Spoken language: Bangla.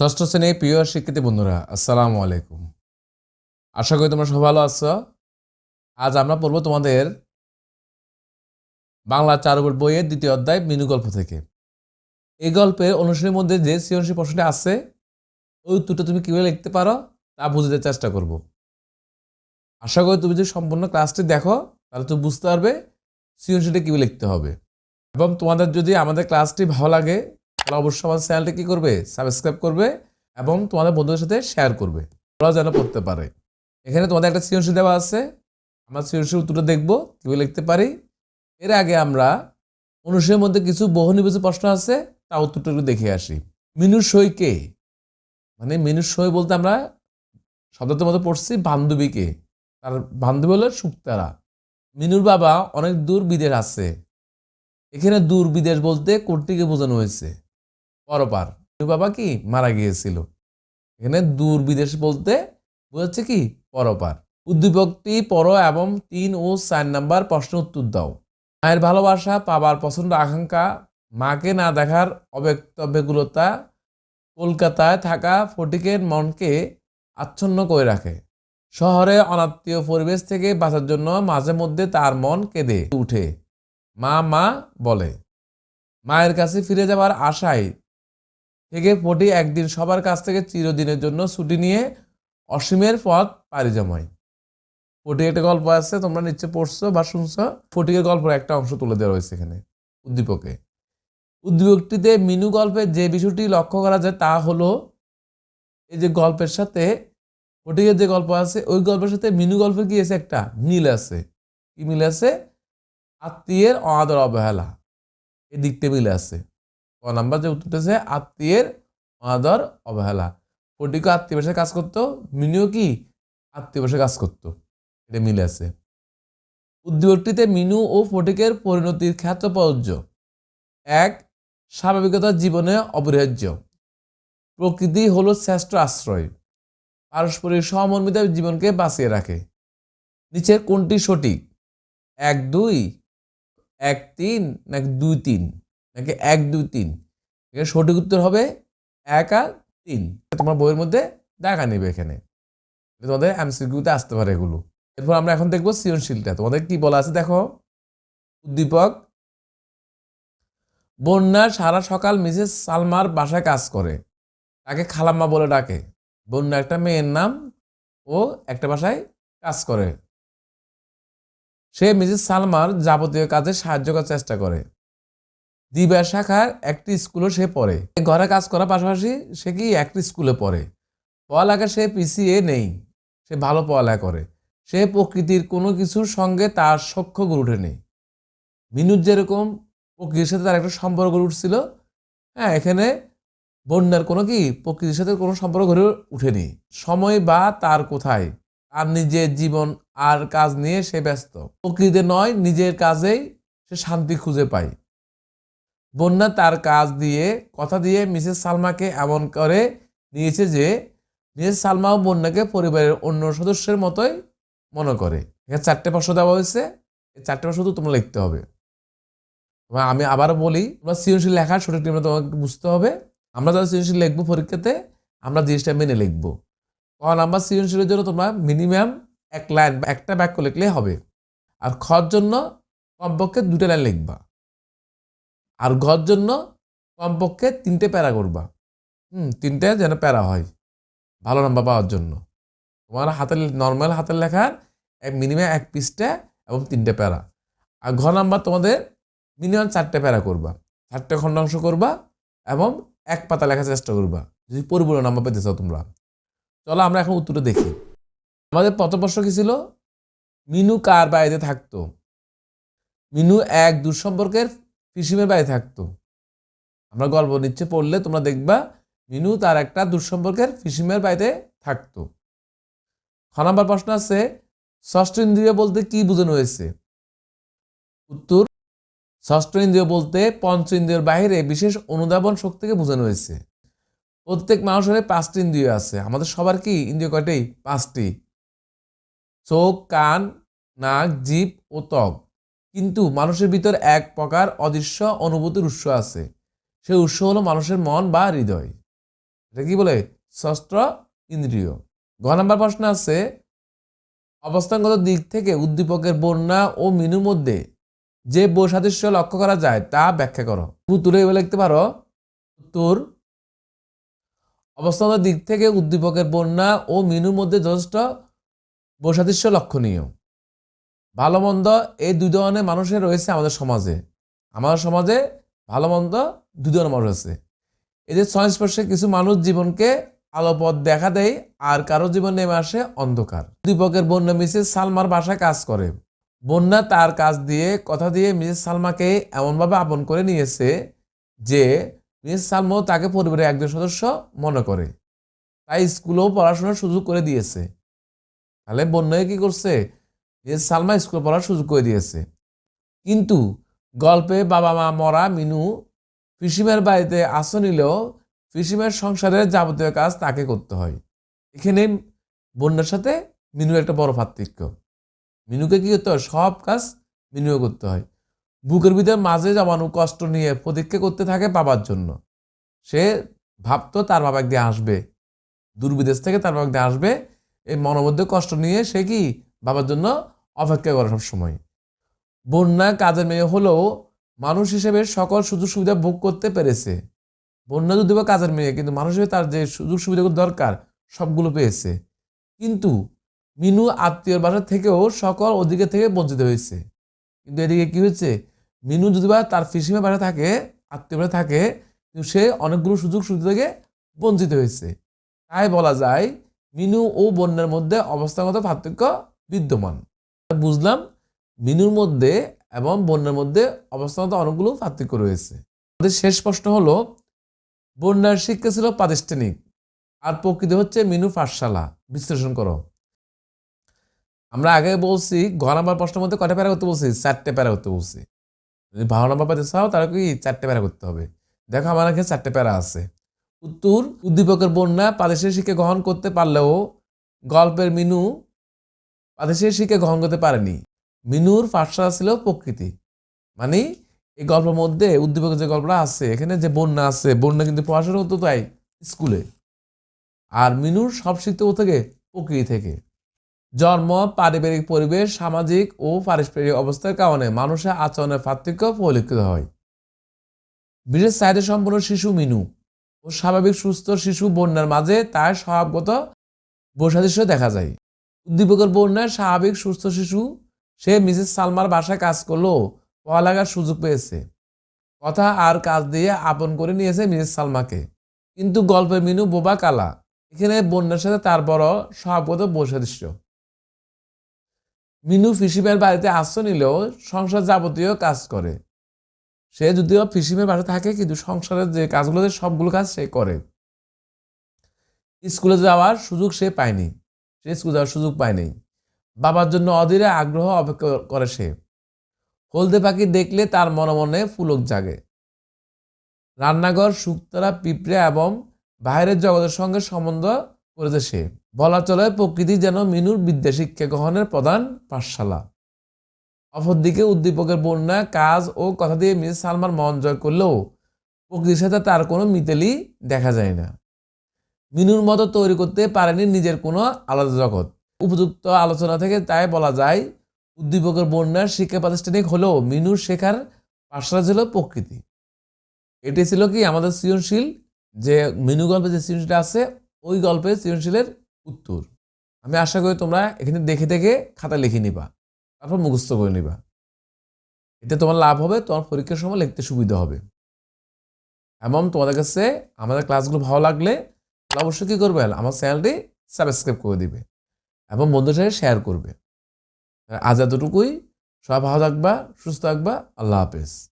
ষষ্ঠ শ্রেণির প্রিয় শিক্ষার্থী বন্ধুরা, আসসালামু আলাইকুম। আশা করি তোমরা সবাই ভালো আছো। আজ আমরা পড়ব তোমাদের বাংলা চার বোর্ড বইয়ের দ্বিতীয় অধ্যায় মিনু গল্প থেকে। এই গল্পের অনুশীলনের মধ্যে যে সৃজনশীল প্রশ্নটি আছে, ওই উত্তরটা তুমি কীভাবে লিখতে পারো, তা বুঝতে চেষ্টা করব। আশা করি তুমি যদি সম্পূর্ণ ক্লাসটি দেখো, তাহলে তুমি বুঝতে পারবে সৃজনশীলটা কীভাবে লিখতে হবে। এবং তোমাদের যদি আমাদের ক্লাসটি ভালো লাগে তাহলে অবশ্যই আমাদের চ্যানেলটি কী করবে? সাবস্ক্রাইব করবে এবং তোমাদের বন্ধুদের সাথে শেয়ার করবে। ওরা যেন পড়তে পারে। এখানে তোমাদের একটা সৃজনশীল দেওয়া আছে। আমরা সৃজনশীল উত্তরটা দেখব, কীভাবে লিখতে পারি। এর আগে আমরা অনুশীলনের মধ্যে কিছু বহু নির্বাচিত প্রশ্ন আছে, তা উত্তরটা একটু দেখে আসি। মিনুর সই কে? মানে মিনুর সই বলতে আমরা শব্দটার মধ্যে পড়ছি বান্ধবীকে তার বান্ধবী হলো সুক্তারা। মিনুর বাবা অনেক দূর বিদেশ আছে। এখানে দূর বিদেশ বলতে কোনটিকে বোঝানো হয়েছে? পরপার। বাবা কি? মারা গিয়েছিল। এখানে দূর বিদেশ বলতে বোঝাচ্ছে কি? পরপার। উদ্দীপকটি পর এবং তিন ও চার নাম্বার প্রশ্ন উত্তর দাও। মায়ের ভালোবাসা পাবার পছন্দ, আকাঙ্ক্ষা, মাকে না দেখার অব্যক্তব্যগুলতা কলকাতায় থাকা ফটিকের মনকে আচ্ছন্ন করে রাখে। শহরে অনাত্মীয় পরিবেশ থেকে বাঁচার জন্য মাঝে মধ্যে তার মন কেঁদে উঠে। মা মা বলে, মায়ের কাছে ফিরে যাবার আশায় থেকে পটি একদিন সবার কাছ থেকে চিরদিনের জন্য ছুটি নিয়ে অসীমের পথ পাড়ি জমায়। ফটিক একটা গল্প আছে, তোমরা নিচ্ছে পড়ছো বা শুনছো। ফটিকের গল্পের একটা অংশ তুলে দেওয়া হয়েছে এখানে, উদ্দীপকে। উদ্দীপকটিতে মিনু গল্পের যে বিষয়টি লক্ষ্য করা যায় তা হলো, এই যে গল্পের সাথে, ফটিকের যে গল্প আছে, ওই গল্পের সাথে মিনু গল্পের কি আছে? একটা মিল আছে। কি মিল আছে? আত্মীয়ের অনাদর অবহেলা। এই দিকটা মিলে আছে। ক নাম্বার যে উত্তরটা আছে আত্মীয়ের অনাদর অবহেলা। ফটিকও আত্মীয় ভাষায় কাজ করতো, মিনুও কি? আত্মীয় ভাষায় কাজ করতো। এটা মিলে আছে। উদ্যোগটিতে মিনু ও ফটিকের পরিণতির ক্ষেত্র প্রযোজ্য। এক স্বাভাবিকতার জীবনে অপরিহার্য। প্রকৃতি হলো শ্রেষ্ঠ আশ্রয়। পারস্পরিক সহমর্মিতা জীবনকে বাঁচিয়ে রাখে। নিচের কোনটি সঠিক? এক, দুই, এক, তিন, নাকি দুই, তিন? নাকি এক, দুই, তিন? এখানে সঠিক উত্তর হবে এক আর তিন। তোমার বইয়ের মধ্যে দেখা নেবে এখানে। তোমাদের এমসিকিউতে আসতে পারে এগুলো। এরপর আমরা এখন দেখব সৃজনশীলটা তোমাদের কি বলা আছে দেখো? উদ্দীপক, বন্যা সারা সকাল মিসেস সালমার বাসায় কাজ করে। তাকে খালাম্মা বলে ডাকে। বন্যা একটা মেয়ের নাম ও একটা বাসায় কাজ করে। সে মিসেস সালমার যাবতীয় কাজে সাহায্য করার চেষ্টা করে। দিবা শাখার একটি স্কুলে সে পড়ে। ঘরে কাজ করার পাশাপাশি সে কি একটি স্কুলে পড়ে। পড়ালেখা সে পিছিয়ে নেই, সে ভালো পড়ালেখা করে। সে প্রকৃতির কোনো কিছুর সঙ্গে তার সখ্য গড়ে ওঠেনি মিনুর যেরকম প্রকৃতির সাথে তার একটা সম্পর্ক গড়ে উঠছিল হ্যাঁ এখানে বন্যার কোনো কি প্রকৃতির সাথে কোনো সম্পর্ক গড়ে উঠেনি সময় বা তার কোথায় আর নিজের জীবন আর কাজ নিয়ে সে ব্যস্ত। প্রকৃতিতে নয়, নিজের কাজেই সে শান্তি খুঁজে পায়। বন্যা তার কাজ দিয়ে, কথা দিয়ে মিসেস সালমাকে এমন করে নিয়েছে যে, মিসেস সালমাও বন্যাকে পরিবারের অন্য সদস্যের মতোই মনে করে। এখানে চারটে প্রশ্ন দেওয়া হয়েছে। এই চারটে প্রশ্ন তো তোমরা লিখতে হবে। আমি আবার বলি, তোমরা সৃজনশীল লেখার সঠিক নিয়মটা তোমাকে বুঝতে হবে। আমরা যারা সৃজনশীল লিখব পরীক্ষাতে, আমরা জিনিসটা মেনে লিখব। ক নাম্বার, সৃজনশীলের জন্য তোমরা মিনিমাম এক লাইন বা একটা বাক্য লিখলেই হবে। আর খর জন্য কমপক্ষে দুটো লাইন লিখবা। আর ঘর জন্য কমপক্ষে তিনটে প্যারা করবা। হুম, তিনটে যেন প্যারা হয় ভালো নাম্বার পাওয়ার জন্য। তোমার হাতের নর্মাল হাতের লেখার এক মিনিমাম এক পিসটা এবং তিনটে প্যারা। আর ঘর নাম্বার তোমাদের মিনিমাম চারটে প্যারা করবা। চারটে খণ্ডাংশ করবা এবং এক পাতা লেখার চেষ্টা করবা। যদি পরিপূর্ণ নাম্বার পেতে চাও তোমরা। চলো আমরা এখন উত্তরটা দেখি। আমাদের প্রশ্ন কি ছিল? মিনু কার বাড়িতে থাকতো? মিনু এক দুঃসম্পর্কের পিসিমের বাড়ি থাকতো। আমরা গল্প নিচ্ছে, পড়লে তোমরা দেখবা মিনু তার একটা দুঃসম্পর্কের পিসিমের বাড়িতে থাকতো। খ নম্বর প্রশ্ন আছে, ষষ্ঠ ইন্দ্রিয় বলতে কি বোঝানো হয়েছে? উত্তর, ষষ্ঠ ইন্দ্রিয় বলতে পঞ্চ ইন্দ্রিয়ের বাইরে বিশেষ অনুধাবন শক্তিকে বোঝানো হয়েছে। প্রত্যেক মানুষের পাঁচটি ইন্দ্রিয় আছে। আমাদের সবার কি ইন্দ্রিয় কয়টাই পাঁচটি। চোখ, কান, নাক, জিভ ও ত্বক। কিন্তু মানুষের ভিতর এক প্রকার অদৃশ্য অনুভূতির উৎস আছে। সেই উৎস হলো মানুষের মন বা হৃদয়। এটা কি বলে? ষষ্ঠ ইন্দ্রিয়। গ নাম্বার প্রশ্ন আছে, অবস্থানগত দিক থেকে উদ্দীপকের বন্যা ও মিনুর মধ্যে যে বৈসাদৃশ্য লক্ষ্য করা যায় তা ব্যাখ্যা করো। উত্তরে এবার লিখতে পারো। উত্তর, অবস্থানগত দিক থেকে উদ্দীপকের বন্যা ও মিনুর মধ্যে যথেষ্ট বৈসাদৃশ্য লক্ষণীয়। ভালো মন্দ এই দুই ধরনের মানুষের রয়েছে আমাদের সমাজে। আমাদের সমাজে ভালো মন্দ দুই ধরনের মানুষ আছে এদের সংস্পর্শে কিছু মানুষ জীবনকে আলোপথ দেখা দেয় আর কারও জীবন নেমে আসে অন্ধকার। দীপকের বন্যা মিসেস সালমার বাসায় কাজ করে। বন্যা তার কাজ দিয়ে, কথা দিয়ে মিসেস সালমাকে এমনভাবে আপন করে নিয়েছে যে মিসেস সালমাও তাকে পরিবারের একজন সদস্য মনে করে। তাই স্কুলেও পড়াশোনার সুযোগ করে দিয়েছে। তাহলে বন্যায় কি করছে? মিসেস সালমা স্কুলে পড়ার সুযোগ করে দিয়েছে। কিন্তু গল্পে বাবা মা মরা মিনু পিসিমের বাড়িতে আশ্রয় নিলেও পিসিমের সংসারের যাবতীয় কাজ তাকে করতে হয়। এখানে বন্যার সাথে মিনুর একটা বড় পার্থক্য। মিনুকে কি করতে হয়? সব কাজ মিনুকে করতে হয়। বুকের ভিতরে মাঝে জমানো কষ্ট নিয়ে প্রতীক্ষা করতে থাকে বাবার জন্য। সে ভাবতো তার বাবা একদিন আসবে। দূরবিদেশ থেকে তার বাবা একদিন আসবে। এই মনোবদ্ধ কষ্ট নিয়ে সে কি বাবার জন্য অপেক্ষা করে সবসময়। বন্যা কাজের মেয়ে হলেও মানুষ হিসেবে সকল সুযোগ সুবিধা ভোগ করতে পেরেছে। বন্যা যদি বা কাজের মেয়ে, কিন্তু মানুষ হিসেবে তার যে সুযোগ সুবিধাগুলো দরকার, সবগুলো পেয়েছে। কিন্তু মিনু আত্মীয়র বাসা থেকেও সকল অধিকার থেকে বঞ্চিত হয়েছে। কিন্তু এদিকে কি হয়েছে? মিনু যদি বা তার ফিসিমের বাসা থাকে, আত্মীয় বাসা থাকে, কিন্তু সে অনেকগুলো সুযোগ সুবিধা থেকে বঞ্চিত হয়েছে। তাই বলা যায়, মিনু ও বন্যার মধ্যে অবস্থাগত পার্থক্য বিদ্যমান। বুঝলাম মিনুর মধ্যে এবং বন্যার মধ্যে অবস্থাগত অনেকগুলো পার্থক্য রয়েছে। আমাদের শেষ প্রশ্ন হলো, বন্যার শিক্ষা ছিল প্রাতিষ্ঠানিক, আর প্রকৃতি হচ্ছে মিনু পাঠশালা। বিশ্লেষণ করো। আমরা আগে বলছি ঘ নাম্বার প্রশ্নের মধ্যে কটা প্যারা করতে বলছি? চারটে প্যারা করতে বলছি। যদি ভালো নাম্বার পাতে চাও, তাহলে কি চারটে প্যারা করতে হবে? দেখো আমার এখানে চারটে প্যারা আছে। উত্তর, উদ্দীপকের বন্যা প্রাদেশিক শিক্ষা গ্রহণ করতে পারলেও গল্পের মিনু প্রাদেশিক শিক্ষা গ্রহণ করতে পারেনি। মিনুর পাঠশালা ছিল প্রকৃতি। মানে এই গল্পের মধ্যে উদ্দীপকের যে গল্পটা আছে, এখানে যে বন্যা আছে, বন্যা কিন্তু পড়াশোনা হতো তাই স্কুলে। আর মিনুর সব শিখতে থেকে? প্রকৃতি থেকে। জন্ম, পারিবারিক পরিবেশ, সামাজিক ও পারস্পরিক অবস্থার কারণে মানুষের আচরণের পার্থক্য পরিলক্ষিত হয়। বিশেষ সাইডে সম্পূর্ণ শিশু মিনু ও স্বাভাবিক সুস্থ শিশু বন্যার মাঝে তার স্বভাবগত বৈসাদৃশ্য দেখা যায়। উদ্দীপকের বন্যার স্বাভাবিক সুস্থ শিশু। সে মিসেস সালমার বাসায় কাজ করল। পড়ালেখার সুযোগ পেয়েছে। কথা আর কাজ দিয়ে আপন করে নিয়েছে মিসেস সালমাকে। কিন্তু গল্পের মিনু বোবা কালা। এখানে বন্যার সাথে তার বড় স্বভাবগত বৈসাদৃশ্য। মিনু ফিসিমের বাড়িতে আশ্রয় নিলেও সংসার যাবতীয় কাজ করে। সে যদিও ফিসিমের বাড়িতে থাকে, কিন্তু সংসারের যে কাজগুলো সবগুলো কাজ সে করে। স্কুলে যাওয়ার সুযোগ সে পায়নি। স্কুলে যাওয়ার সুযোগ পায়নি বাবার জন্য অধীরে আগ্রহ অপেক্ষা করে সে। হলদে পাখি দেখলে তার মনে মনে ফুলক জাগে। রান্নাঘর শুক্তারা পিঁপড়ে এবং বাইরের জগতের সঙ্গে সম্বন্ধ করেছে সে। বলা চলে, প্রকৃতি যেন মিনুর বিদ্যা শিক্ষা গ্রহণের প্রধান পাঠশালা। অপরদিকে উদ্দীপকের বন্যা কাজ ও কথা দিয়ে মিস সালমান মন জয় করলেও প্রকৃতির সাথে তার কোনো মিতেলি দেখা যায় না। মিনুর মতো তৈরি করতে পারেনি নিজের কোনো আলাদা জগৎ। উপযুক্ত আলোচনা থেকে তাই বলা যায়, উদ্দীপকের বন্যার শিক্ষা প্রাতিষ্ঠানিক হলেও মিনুর শেখার পাঠশালা ছিল প্রকৃতি। এটি ছিল কি আমাদের সৃজনশীল যে মিনু গল্পে যে সৃজনশীলটা আছে, ওই গল্পের সৃজনশীলের উত্তর। আমি আশা করি তোমরা এখানে দেখে দেখে খাতা লিখে নিবা, তারপর মুখস্থ করে নিবা। এতে তোমার লাভ হবে, তোমার পরীক্ষার সময় লিখতে সুবিধা হবে। এবং তোমাদের কাছে আমাদের ক্লাসগুলো ভালো লাগলে অবশ্যই কী করবে? আমার চ্যানেলটি সাবস্ক্রাইব করে দিবে এবং বন্ধুর সাথে শেয়ার করবে। আজ এতটুকুই। সবাই ভালো থাকবা, সুস্থ থাকবা। আল্লাহ হাফেজ।